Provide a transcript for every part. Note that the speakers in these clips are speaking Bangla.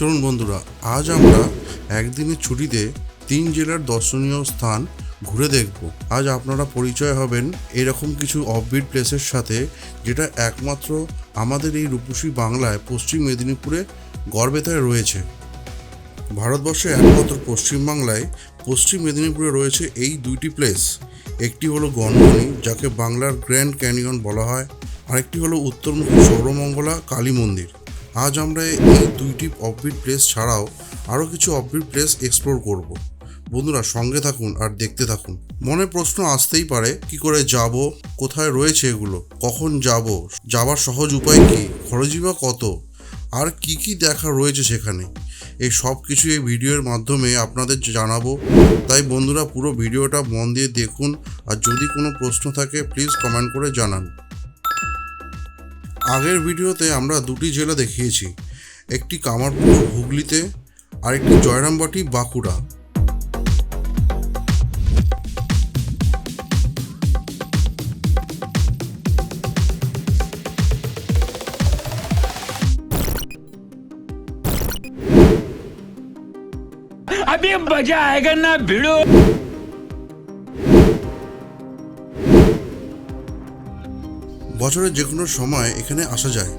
চলুন বন্ধুরা, আজ আমরা একদিনের ছুটিতে তিন জেলার দর্শনীয় স্থান ঘুরে দেখব। আজ আপনারা পরিচয় হবেন এরকম কিছু অফবিট প্লেসের সাথে, যেটা একমাত্র আমাদের এই রূপসী বাংলায় পশ্চিম মেদিনীপুরে গর্বেতায় রয়েছে। ভারতবর্ষে একমাত্র পশ্চিমবাংলায় পশ্চিম মেদিনীপুরে রয়েছে এই দুইটি প্লেস একটি হলো গনগনি যাকে বাংলার গ্র্যান্ড ক্যানিয়ন বলা হয়, আরেকটি হলো উত্তরমুখী সৌরমঙ্গলা কালী মন্দির। আজ আমরা এই দুইটি অফবিট প্লেস ছাড়াও আরও কিছু অফবিট প্লেস এক্সপ্লোর করব। বন্ধুরা, সঙ্গে থাকুন আর দেখতে থাকুন। মনে প্রশ্ন আসতেই পারে, কি করে যাব, কোথায় রয়েছে এগুলো, কখন যাব, যাবার সহজ উপায় কি, খরচই বা কত, আর কি কি দেখা রয়েছে সেখানে। এই সব কিছু এই ভিডিওর মাধ্যমে আপনাদের জানাব। তাই বন্ধুরা, পুরো ভিডিওটা মন দিয়ে দেখুন, আর যদি কোনো প্রশ্ন থাকে প্লিজ কমেন্ট করে জানান। আগের ভিডিওতে আমরা দুটি জেলা দেখিয়েছি একটি কামারপুকুর হুগলিতে আর একটি জয়রামবাটি বাঁকুড়া अभी मजा आएगा ना भिड़ो বছরের যে কোনো সময় এখানে আসা যায়।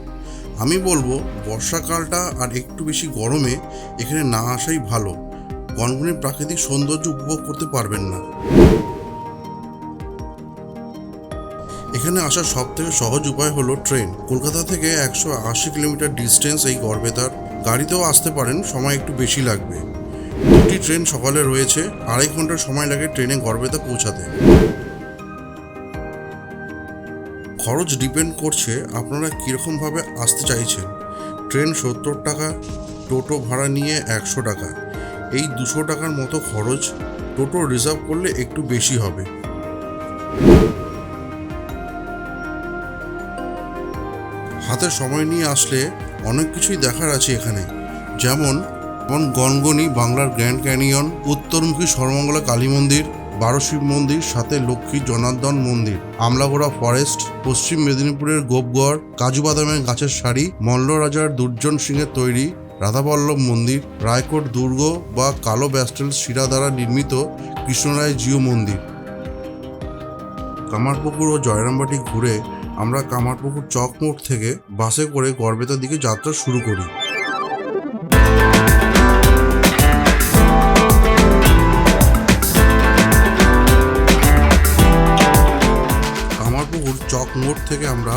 আমি বলব, বর্ষাকালটা আর একটু বেশি গরমে এখানে না আসাই ভালো। গনগনির প্রাকৃতিক সৌন্দর্য উপভোগ করতে পারবেন না। এখানে আসার সব থেকে সহজ উপায় হলো ট্রেন। কলকাতা থেকে একশো আশি কিলোমিটার ডিস্টেন্স এই গড়বেতার গাড়িতেও আসতে পারেন, সময় একটু বেশি লাগবে। দুটি ট্রেন সকালে রয়েছে, আড়াই ঘণ্টার সময় লাগে ট্রেনে গড়বেতা পৌঁছাতে। খরচ ডিপেন্ড করছে আপনারা কীরকমভাবে আসতে চাইছেন। ট্রেন সত্তর টাকা, টোটো ভাড়া নিয়ে একশো টাকা। এই দুশো টাকার মতো খরচ টোটো রিজার্ভ করলে একটু বেশি হবে। হাতে সময় নিয়ে আসলে অনেক কিছুই দেখার আছে এখানে। যেমন গনগনি, বাংলার গ্র্যান্ড ক্যানিয়ন, উত্তরমুখী সর্বমঙ্গলা কালী মন্দির বারো শিব মন্দির, সাথে লক্ষ্মী জনার্দন মন্দির, আমলাগোড়া ফরেস্ট, পশ্চিম মেদিনীপুরের গোপগড় কাজু বাদামের গাছের সারি মল্ল রাজার দুর্জন সিংয়ের তৈরি, রাধাবল্লভ মন্দির, রায়কোট দুর্গ বা কালো ব্যাস্টেল শিরা দ্বারা নির্মিত কৃষ্ণরায় জিও মন্দির। কামারপুকুর ও জয়রামবাটি ঘুরে আমরা কামারপুকুর চক মোড় থেকে বাসে করে গড়বেতার দিকে যাত্রা শুরু করি। মোড় থেকে আমরা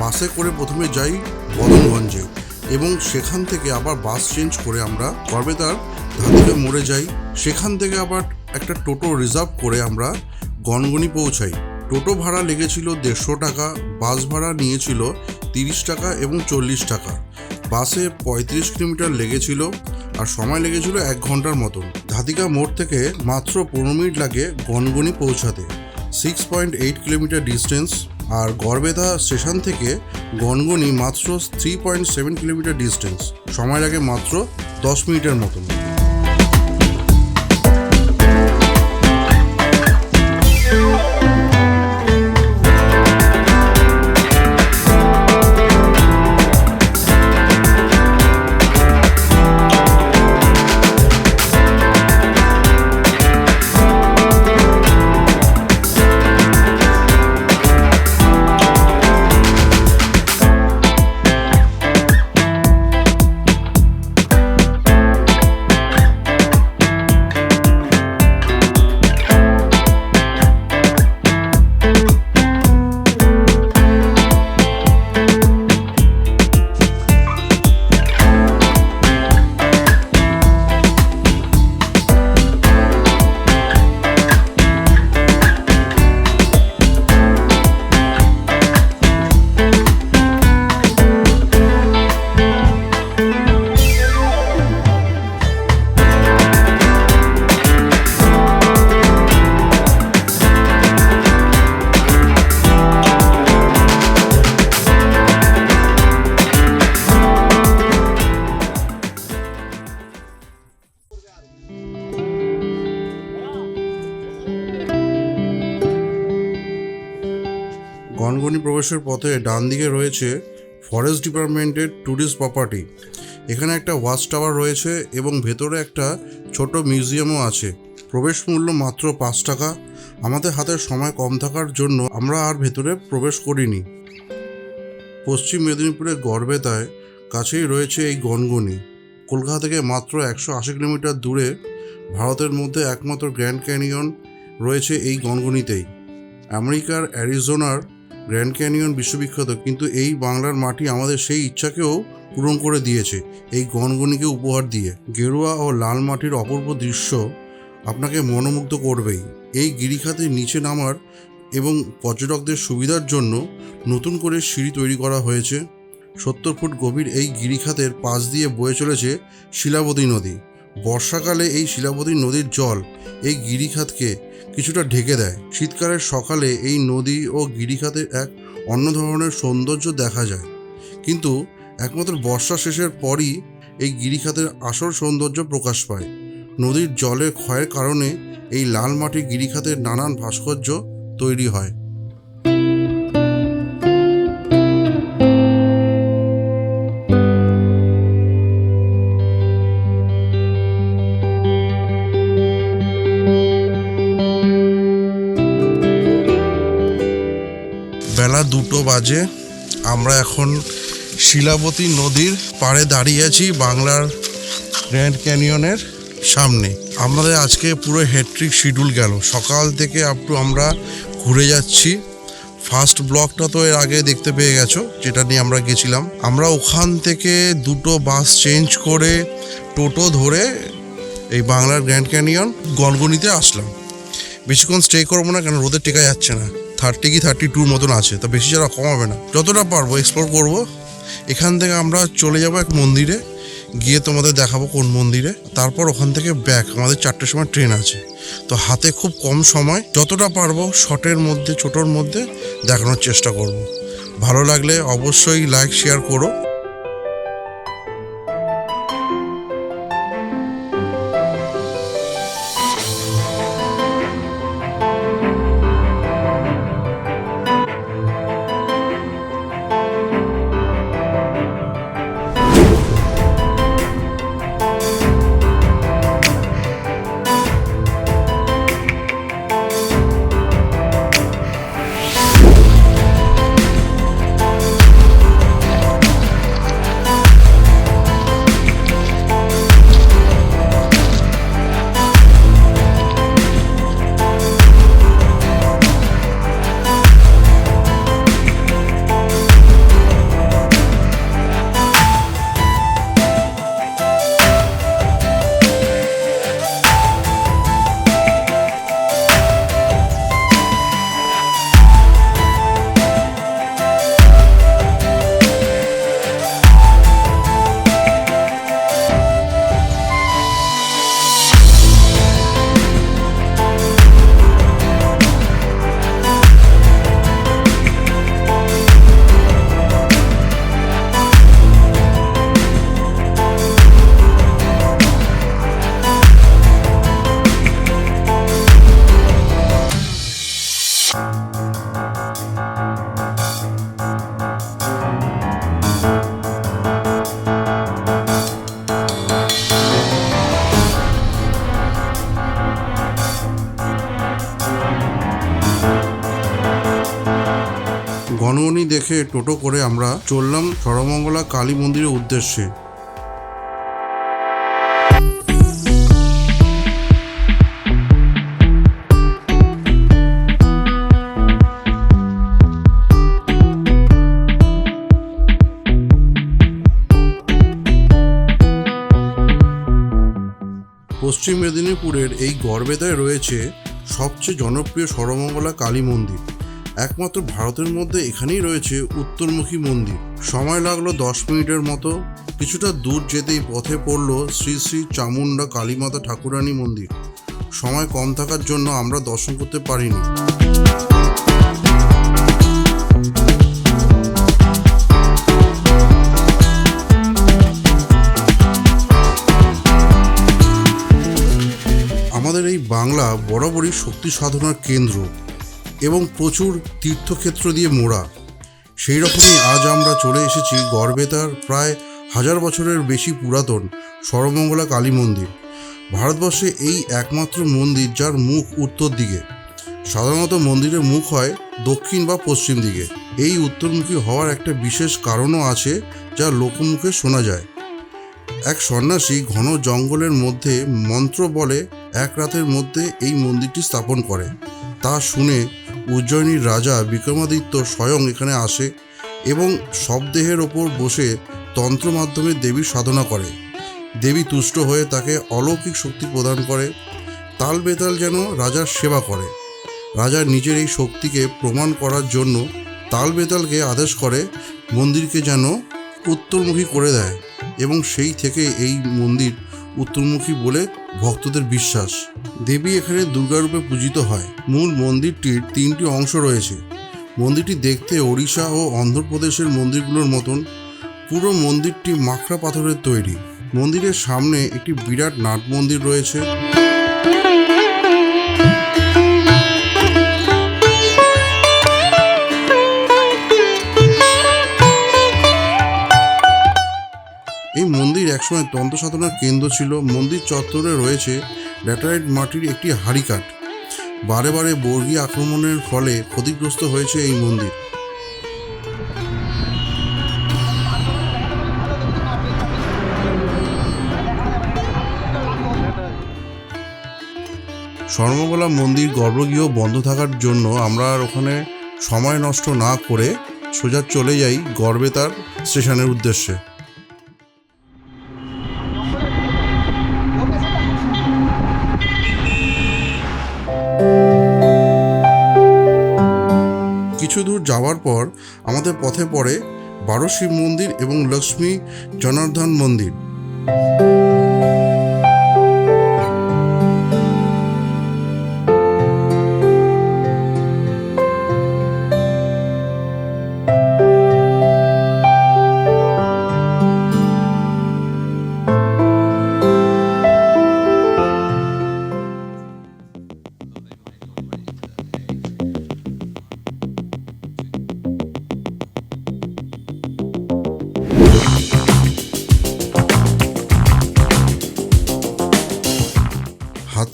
বাসে করে প্রথমে যাই বদনগঞ্জে এবং সেখান থেকে আবার বাস চেঞ্জ করে আমরা গড়বেতার ধাদিকে মোড়ে যাই। সেখান থেকে আবার একটা টোটো রিজার্ভ করে আমরা গনগনি পৌঁছাই। টোটো ভাড়া লেগেছিল দেড়শো টাকা, বাস ভাড়া নিয়েছিল তিরিশ টাকা এবং চল্লিশ টাকা। বাসে পঁয়ত্রিশ কিলোমিটার লেগেছিল আর সময় লেগেছিল এক ঘণ্টার মতন। ধাদিকা মোড় থেকে মাত্র পনেরো মিনিট লাগে গনগনি পৌঁছাতে। Six point eight kilometre distance আর গড়বেদা স্টেশন থেকে গনগনি মাত্র three point seven kilometre distance সময় লাগে মাত্র দশ মিনিটের মতন। প্রবেশের পথে ডান দিকে রয়েছে ফরেস্ট ডিপার্টমেন্টের ট্যুরিস্ট প্রপার্টি। এখানে একটা ওয়াচ টাওয়ার রয়েছে এবং ভেতরে একটা ছোট মিউজিয়ামও আছে। প্রবেশ মূল্য মাত্র পাঁচ টাকা। আমাদের হাতে সময় কম থাকার জন্য আমরা আর ভেতরে প্রবেশ করিনি। পশ্চিম মেদিনীপুরের গড়বেতায় কাছেই রয়েছে এই গনগনি। কলকাতা থেকে মাত্র একশো আশি কিলোমিটার দূরে ভারতের মধ্যে একমাত্র গ্র্যান্ড ক্যানিয়ন রয়েছে এই গনগনিতেই। আমেরিকার অ্যারিজোনার গ্র্যান্ড ক্যানিয়ন বিশ্ববিখ্যাত, কিন্তু এই বাংলার মাটি আমাদের সেই ইচ্ছাকেও পূরণ করে দিয়েছে, এই গনগনিকে উপহার দিয়ে। গেরুয়া ও লাল মাটির অপূর্ব দৃশ্য আপনাকে মনোমুগ্ধ করবেই। এই গিরিখাতে নিচে নামার এবং পর্যটকদের সুবিধার জন্য নতুন করে সিঁড়ি তৈরি করা হয়েছে। সত্তর ফুট গভীর এই গিরিখাতের পাশ দিয়ে বয়ে চলেছে শিলাবতী নদী। বর্ষাকালে এই শিলাবতী নদীর জল এই গিরিখাতকে কিছুটা ঢেকে দেয়। শীতকালের সকালে এই নদী ও গিরিখাতে এক অন্য ধরনের সৌন্দর্য দেখা যায়। কিন্তু একমাত্র বর্ষা শেষের পরই এই গিরিখাতের আসল সৌন্দর্য প্রকাশ পায়। নদীর জলের ক্ষয়ের কারণে এই লাল মাটি গিরিখাতের নানান ভাস্কর্য তৈরি হয়। বেলা দুটো বাজে। আমরা এখন শিলাবতী নদীর পাড়ে দাঁড়িয়ে আছি বাংলার গ্র্যান্ড ক্যানিয়নের সামনে। আমাদের আজকে পুরো হেট্রিক শিডিউল গেল। সকাল থেকে আপ টু আমরা ঘুরে যাচ্ছি। ফার্স্ট ব্লকটা তো এর আগে দেখতে পেয়ে গেছো, যেটা নিয়ে আমরা গেছিলাম। আমরা ওখান থেকে দুটো বাস চেঞ্জ করে টোটো ধরে এই বাংলার গ্র্যান্ড ক্যানিয়ন গনগনিতে আসলাম। বেশিক্ষণ স্টে করব না কেন? রোদে টেকা যাচ্ছে না। থার্টি কি থার্টি টুর মতন আছে, তা বেশি যারা কমাবে না। যতটা পারব এক্সপ্লোর করব। এখান থেকে আমরা চলে যাব এক মন্দিরে, গিয়ে তোমাদের দেখাবো কোন মন্দিরে। তারপর ওখান থেকে ব্যাক আমাদের চারটের সময় ট্রেন আছে। তো হাতে খুব কম সময়, যতটা পারব শর্টের মধ্যে, ছোটোর মধ্যে দেখানোর চেষ্টা করব। ভালো লাগলে অবশ্যই লাইক শেয়ার করো। টোটো করে আমরা চললাম সরমঙ্গলা কালী মন্দিরের উদ্দেশ্যে। পশ্চিম মেদিনীপুরের এই গড়বেতায় রয়েছে সবচেয়ে জনপ্রিয় সরমঙ্গলা কালী মন্দির। একমাত্র ভারতের মধ্যে এখানেই রয়েছে উত্তরমুখী মন্দির। সময় লাগল দশ মিনিটের মতো। কিছুটা দূর যেতেই পথে পড়ল শ্রী শ্রী চামুন্ডা কালীমাতা ঠাকুরানী মন্দির। সময় কম থাকার জন্য আমরা দর্শন করতে পারিনি। আমাদের এই বাংলা বরাবরই শক্তি সাধনার কেন্দ্র। এবং প্রচুর তীর্থক্ষেত্র দিয়ে মোড়া। সেই রকমই আজ আমরা চলে এসেছি গড়বেতার প্রায় হাজার বছরের বেশি পুরাতন সর্বমঙ্গলা কালী মন্দির। ভারতবর্ষে এই একমাত্র মন্দির যার মুখ উত্তর দিকে। সাধারণত মন্দিরের মুখ হয় দক্ষিণ বা পশ্চিম দিকে। এই উত্তরমুখী হওয়ার একটা বিশেষ কারণও আছে যা লোকমুখে শোনা যায়। এক সন্ন্যাসী ঘন জঙ্গলের মধ্যে মন্ত্র বলে এক রাতের মধ্যে এই মন্দিরটি স্থাপন করে। তা শুনে উজ্জয়িনীর রাজা বিক্রমাদিত্য স্বয়ং এখানে আসে এবং শবদেহের ওপর বসে তন্ত্র মাধ্যমে দেবীর সাধনা করে। দেবী তুষ্ট হয়ে তাকে অলৌকিক শক্তি প্রদান করে, তাল বেতাল যেন রাজার সেবা করে। রাজা নিজের এই শক্তিকে প্রমাণ করার জন্য তাল বেতালকে আদেশ করে, মন্দিরকে যেন উত্তরমুখী করে দেয় এবং সেই থেকে এই মন্দির উত্তরমুখী বলে ভক্তদের বিশ্বাস। দেবী এখানে দুর্গারূপে পূজিত হয়। মূল মন্দিরটির তিনটি অংশ রয়েছে। মন্দিরটি দেখতে ওড়িশা ও অন্ধ্রপ্রদেশের মন্দিরগুলোর মতন। পুরো মন্দিরটি মাখরা পাথরের তৈরি। মন্দিরের সামনে একটি বিরাট নাট মন্দির রয়েছে। একসময় তন্ত্র সাধনার কেন্দ্র ছিল। মন্দির চত্বরে রয়েছে ল্যাটারাইট মাটির একটি হাড়িকাঠ। বারে বারে বর্গী আক্রমণের ফলে ক্ষতিগ্রস্ত হয়েছে এই মন্দির। সর্বমঙ্গলা মন্দির গর্ভগৃহ বন্ধ থাকার জন্য আমরা আর ওখানে সময় নষ্ট না করে সোজা চলে যাই গড়বেতার স্টেশনের উদ্দেশ্যে। যাওয়ার পর আমাদের পথে পড়ে বারো শিব মন্দির এবং লক্ষ্মী জনার্দন মন্দির।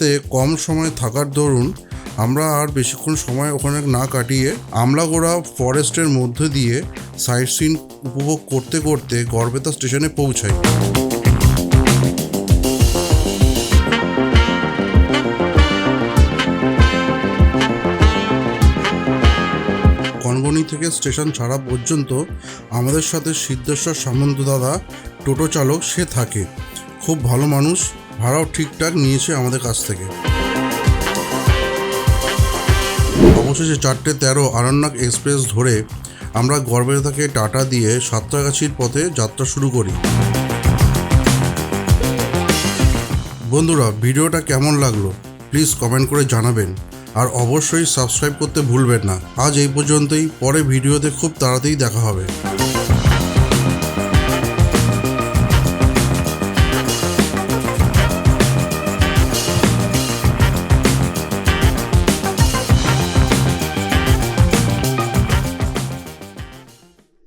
হাতে কম সময় থাকার দরুন আমরা আর বেশিক্ষণ সময় ওখানে না কাটিয়ে আমলাগোড়া ফরেস্টের মধ্যে দিয়ে সাইট সিন উপভোগ করতে করতে গড়বেতা স্টেশনে পৌঁছাই। কনগনি থেকে স্টেশন ছাড়া পর্যন্ত আমাদের সাথে সিদ্ধেশ্বর সামন্ত দাদা, টোটো চালক সে থাকে। খুব ভালো মানুষ ভাড়াও ঠিকঠাক নিয়েছে আমাদের কাছ থেকে। অবশেষে চারটে তেরো আরণ্যক এক্সপ্রেস ধরে আমরা গড়বেতাকে টাটা দিয়ে সাঁতরাগাছির পথে যাত্রা শুরু করি। বন্ধুরা, ভিডিওটা কেমন লাগল? প্লিজ কমেন্ট করে জানাবেন। আর অবশ্যই সাবস্ক্রাইব করতে ভুলবেন না। আজ এই পর্যন্তই। পরে ভিডিওতে খুব তাড়াতাড়ি দেখা হবে।